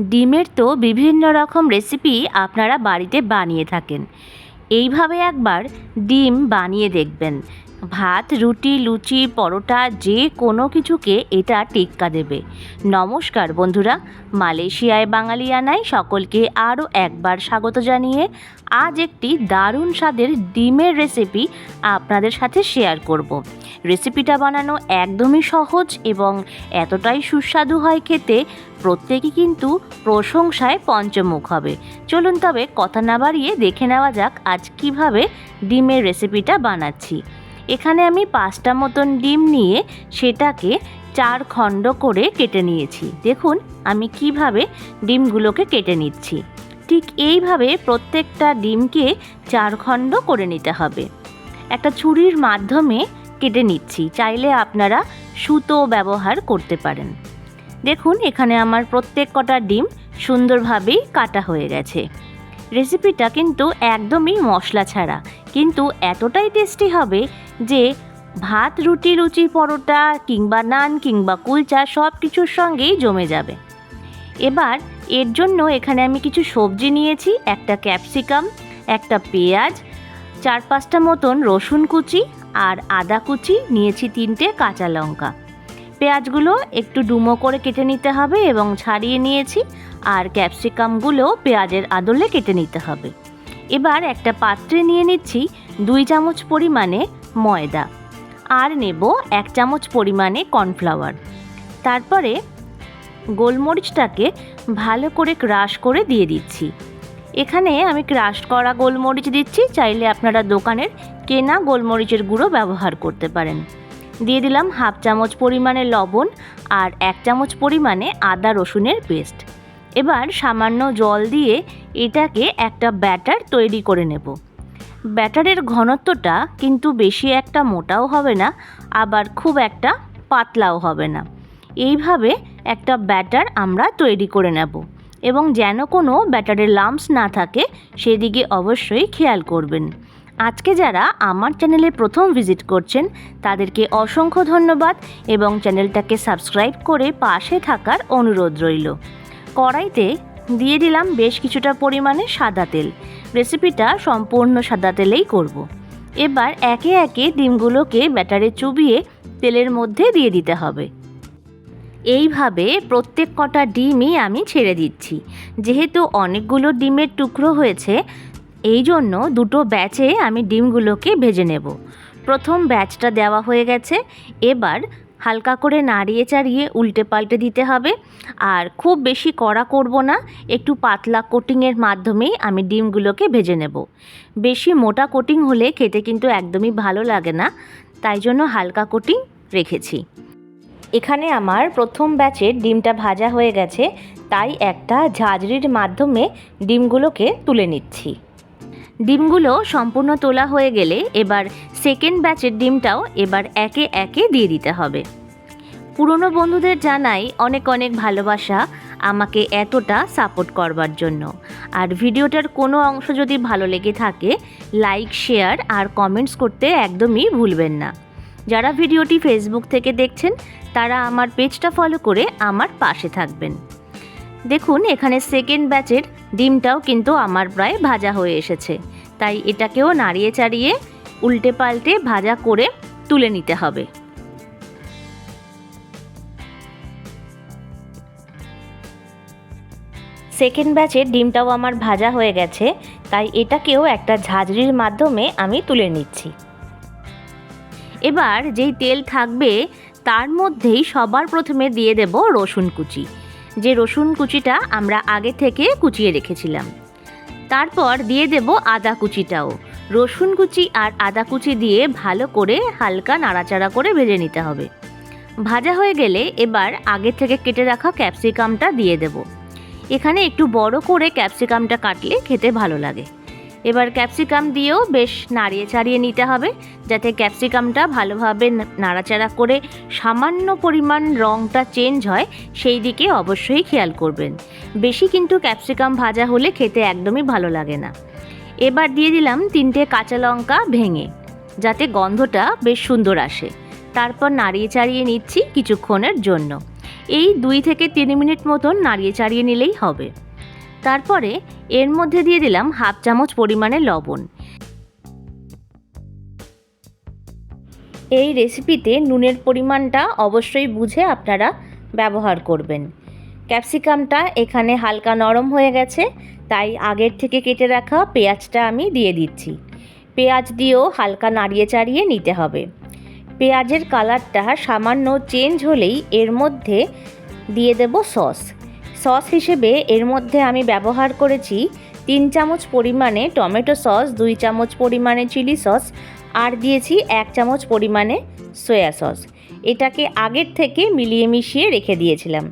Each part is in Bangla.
ডিমের তো বিভিন্ন রকম রেসিপি আপনারা বাড়িতে বানিয়ে থাকেন। এইভাবে একবার ডিম বানিয়ে দেখবেন। ভাত, রুটি, লুচি, পরোটা, যে কোনো কিছুকে এটা টেক্কা দেবে। নমস্কার বন্ধুরা, মালয়েশিয়ায় বাঙালিয়ানায় সকলকে আরও একবার স্বাগত জানিয়ে আজ একটি দারুণ স্বাদের ডিমের রেসিপি আপনাদের সাথে শেয়ার করব। রেসিপিটা বানানো একদমই সহজ এবং এতটাই সুস্বাদু হয় খেতে, প্রত্যেকেই কিন্তু প্রশংসায় পঞ্চমুখ হবে। চলুন তবে কথা না বাড়িয়ে দেখে নেওয়া যাক আজ কীভাবে ডিমের রেসিপিটা বানাচ্ছি। এখানে আমি পাঁচটা মতন ডিম নিয়ে সেটাকে চার খণ্ড করে কেটে নিয়েছি। দেখুন, আমি কীভাবে ডিমগুলোকে কেটে নিচ্ছি। ঠিক এইভাবে প্রত্যেকটা ডিমকে চার খণ্ড করে নিতে হবে। একটা ছুরির মাধ্যমে কেটে নিচ্ছি, চাইলে আপনারা সুতো ব্যবহার করতে পারেন। দেখুন, এখানে আমার প্রত্যেক কটা ডিম সুন্দরভাবেই কাটা হয়ে গেছে। রেসিপিটা কিন্তু একদমই মশলা ছাড়া, কিন্তু এতটাই টেস্টি হবে যে ভাত, রুটি, লুচি, পরোটা কিংবা নান কিংবা কুলচা সব কিছুর সঙ্গেই জমে যাবে। এবার এর জন্য এখানে আমি কিছু সবজি নিয়েছি, একটা ক্যাপসিকাম, একটা পেঁয়াজ, চার পাঁচটা মতন রসুন কুচি আর আদা কুচি, নিয়েছি তিনটে কাঁচা লঙ্কা। পেঁয়াজগুলো একটু ডুমো করে কেটে নিতে হবে এবং ছাড়িয়ে নিয়েছি আর ক্যাপসিকামগুলো পেঁয়াজের আদলে কেটে নিতে হবে। এবার একটা পাত্রে নিয়ে নিচ্ছি দুই চামচ পরিমাণে ময়দা। আর নেব এক চামচ পরিমাণে কর্নফ্লাওয়ার। তারপরে গোলমরিচটাকে ভালো করে ক্রাশ করে দিয়ে দিচ্ছি। এখানে আমি ক্রাশ করা গোলমরিচ দিচ্ছি, চাইলে আপনারা দোকানের কেনা গোলমরিচের গুঁড়ো ব্যবহার করতে পারেন। দিয়ে দিলাম হাফ চামচ পরিমাণে লবণ আর এক চামচ পরিমাণে আদা রসুনের পেস্ট। এবার সামান্য জল দিয়ে এটাকে একটা ব্যাটার তৈরি করে নেব। ব্যাটারের ঘনত্বটা কিন্তু বেশি একটা মোটাও হবে না, আবার খুব একটা পাতলাও হবে না। এইভাবে একটা ব্যাটার আমরা তৈরি করে নেব এবং যেন কোনো ব্যাটারের লাম্পস না থাকে, সেদিকে অবশ্যই খেয়াল করবেন। আজকে যারা আমার চ্যানেলে প্রথম ভিজিট করছেন, তাদেরকে অসংখ্য ধন্যবাদ এবং চ্যানেলটাকে সাবস্ক্রাইব করে পাশে থাকার অনুরোধ রইল। কড়াইতে দিয়ে দিলাম বেশ কিছুটা পরিমাণে সাদা তেল। রেসিপিটা সম্পূর্ণ সাদা তেলেই করব। এবার একে একে ডিমগুলোকে ব্যাটারে চুবিয়ে তেলের মধ্যে দিয়ে দিতে হবে। এইভাবে প্রত্যেক কটা ডিমই আমি ছেড়ে দিচ্ছি। যেহেতু অনেকগুলো ডিমের টুকরো হয়েছে, এই জন্য দুটো ব্যাচে আমি ডিমগুলোকে ভেজে নেব। প্রথম ব্যাচটা দেওয়া হয়ে গেছে, এবার হালকা করে নাড়িয়ে চাড়িয়ে উল্টে পাল্টে দিতে হবে। আর খুব বেশি কড়া করব না, একটু পাতলা কোটিংয়ের মাধ্যমেই আমি ডিমগুলোকে ভেজে নেব। বেশি মোটা কোটিং হলে খেতে কিন্তু একদমই ভালো লাগে না, তাই জন্য হালকা কোটিং রেখেছি। এখানে আমার প্রথম ব্যাচের ডিমটা ভাজা হয়ে গেছে, তাই একটা ঝাঁঝরির মাধ্যমে ডিমগুলোকে তুলে নিচ্ছি। ডিমগুলো সম্পূর্ণ তোলা হয়ে গেলে এবার সেকেন্ড ব্যাচের ডিমটাও এবার একে একে দিয়ে দিতে হবে। পুরনো বন্ধুদের জানাই অনেক অনেক ভালোবাসা আমাকে এতটা সাপোর্ট করবার জন্য। আর ভিডিওটার কোনো অংশ যদি ভালো লেগে থাকে, লাইক, শেয়ার আর কমেন্টস করতে একদমই ভুলবেন না। যারা ভিডিওটি ফেসবুক থেকে দেখছেন, তারা আমার পেজটা ফলো করে আমার পাশে থাকবেন। দেখুন, এখানে সেকেন্ড ব্যাচের ডিমটাও কিন্তু আমার প্রায় ভাজা হয়ে এসেছে। তাই এটাকেও নাড়িয়ে চাড়িয়ে উল্টে পাল্টে ভাজা করে তুলে নিতে হবে। সেকেন্ড ব্যাচের ডিমটাও আমার ভাজা হয়ে গেছে, তাই এটাকেও একটা ঝাঁঝরির মাধ্যমে আমি তুলে নিচ্ছি। এবার যেই তেল থাকবে, তার মধ্যেই সবার প্রথমে দিয়ে দেব রসুন কুচি। যে রসুন কুচিটা আমরা আগে থেকে কুচিয়ে রেখেছিলাম। তারপর দিয়ে দেব আদা কুচিটাও। রসুন কুচি আর আদা কুচি দিয়ে ভালো করে হালকা নাড়াচাড়া করে ভেজে নিতে হবে। ভাজা হয়ে গেলে এবার আগে থেকে কেটে রাখা ক্যাপসিকামটা দিয়ে দেব। এখানে একটু বড় করে ক্যাপসিকামটা কাটলে খেতে ভালো লাগে। এবার ক্যাপসিকাম দিয়েও বেশ নাড়িয়ে চাড়িয়ে নিতে হবে, যাতে ক্যাপসিকামটা ভালোভাবে নাড়াচাড়া করে সামান্য পরিমাণ রঙটা চেঞ্জ হয়, সেই দিকে অবশ্যই খেয়াল করবেন। বেশি কিন্তু ক্যাপসিকাম ভাজা হলে খেতে একদমই ভালো লাগে না। এবার দিয়ে দিলাম তিনটে কাঁচা লঙ্কা ভেঙে, যাতে গন্ধটা বেশ সুন্দর আসে। তারপর নাড়িয়ে চাড়িয়ে নিচ্ছি কিছুক্ষণের জন্য। এই দুই থেকে তিন মিনিট মতন নাড়িয়ে চাড়িয়ে নিলেই হবে। তারপরে এর মধ্যে দিয়ে দিলাম হাফ চামচ পরিমাণে লবণ। এই রেসিপিতে নুনের পরিমাণটা অবশ্যই বুঝে আপনারা ব্যবহার করবেন। ক্যাপসিকামটা এখানে হালকা নরম হয়ে গেছে তাই আগের থেকে কেটে রাখা পেঁয়াজটা আমি দিয়ে দিচ্ছি। পেঁয়াজ দিয়েও হালকা নাড়িয়ে চাড়িয়ে নিতে হবে। পেঁয়াজের কালারটা সামান্য চেঞ্জ হলেই এর মধ্যে দিয়ে দেব সস। সস হিসেবে এর মধ্যে আমি ব্যবহার করেছি তিন চামচ পরিমাণে টমেটো সস, দুই চামচ পরিমাণে চিলি সস আর দিয়েছি এক চামচ পরিমাণে সয়া সস। এটাকে আগের থেকে মিলিয়ে মিশিয়ে রেখে দিয়েছিলাম।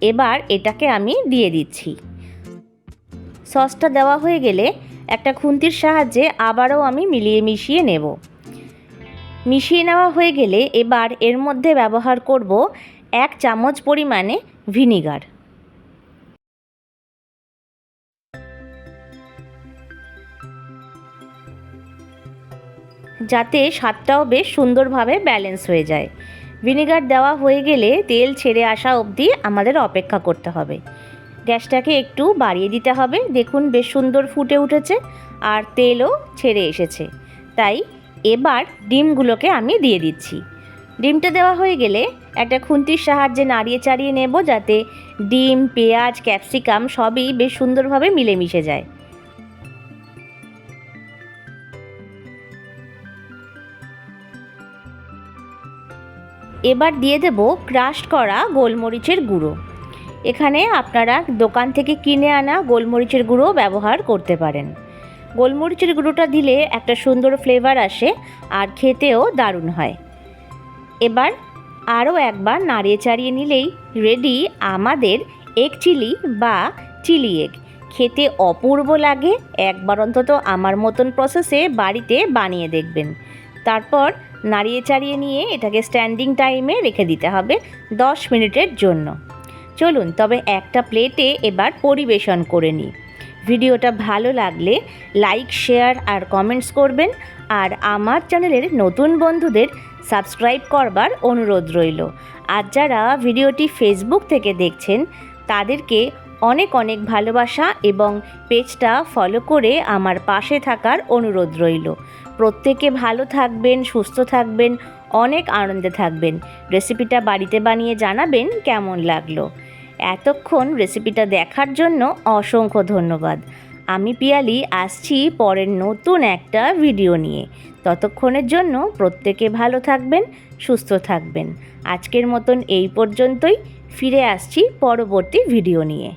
এবার এটাকে আমি দিয়ে দিচ্ছি। সসটা দেওয়া হয়ে গেলে একটা খুন্তির সাহায্যে আবারও আমি মিলিয়ে মিশিয়ে নেব। মিশিয়ে নেওয়া হয়ে গেলে এবার এর মধ্যে ব্যবহার করব এক চামচ পরিমাণে ভিনিগার। যাতে স্বাদটাও বেশ সুন্দরভাবে ব্যালেন্স হয়ে যায়। ভিনিগার দেওয়া হয়ে গেলে তেল ছেড়ে আসা অবধি আমাদের অপেক্ষা করতে হবে। গ্যাসটাকে একটু বাড়িয়ে দিতে হবে। দেখুন, বেশ সুন্দর ফুটে উঠেছে আর তেলও ছেড়ে এসেছে। তাই এবার ডিমগুলোকে আমি দিয়ে দিচ্ছি। ডিমটা দেওয়া হয়ে গেলে একটা খুন্তির সাহায্যে নাড়িয়ে চাড়িয়ে নেব যাতে ডিম, পেঁয়াজ, ক্যাপসিকাম সবই বেশ সুন্দরভাবে মিলেমিশে যায়। এবার দিয়ে দেব ক্রাশ করা গোলমরিচের গুঁড়ো। এখানে আপনারা দোকান থেকে কিনে আনা গোলমরিচের গুঁড়ো ব্যবহার করতে পারেন। গোলমরিচের গুঁড়োটা দিলে একটা সুন্দর ফ্লেভার আসে আর খেতেও দারুণ হয়। এবার আরও একবার নাড়িয়ে চাড়িয়ে নিলেই রেডি আমাদের এগ চিলি বা চিলি এগ খেতে অপূর্ব লাগে, একবার অন্তত আমার মতন প্রসেসে বাড়িতে বানিয়ে দেখবেন। তারপর নাড়িয়ে চাড়িয়ে নিয়ে এটাকে স্ট্যান্ডিং টাইমে রেখে দিতে হবে দশ মিনিটের জন্য। চলুন, তবে একটা প্লেটে এবার পরিবেশন করে নিই। ভিডিওটা ভালো লাগলে লাইক, শেয়ার আর কমেন্টস করবেন। আর আমার চ্যানেলের নতুন বন্ধুদের সাবস্ক্রাইব করবার অনুরোধ রইল। আর যারা ভিডিওটি ফেসবুক থেকে দেখছেন, তাদেরকে অনেক অনেক ভালোবাসা এবং পেজটা ফলো করে আমার পাশে থাকার অনুরোধ রইল। প্রত্যেকে ভালো থাকবেন, সুস্থ থাকবেন, অনেক আনন্দে থাকবেন। রেসিপিটা বাড়িতে বানিয়ে জানাবেন কেমন লাগল? এতক্ষণ রেসিপিটা দেখার জন্য অসংখ্য ধন্যবাদ। আমি পিয়ালি, আসছি পরের নতুন একটা ভিডিও নিয়ে। ততক্ষণের জন্য প্রত্যেকে ভালো থাকবেন, সুস্থ থাকবেন। আজকের মতন এই পর্যন্তই। ফিরে আসছি পরবর্তী ভিডিও নিয়ে।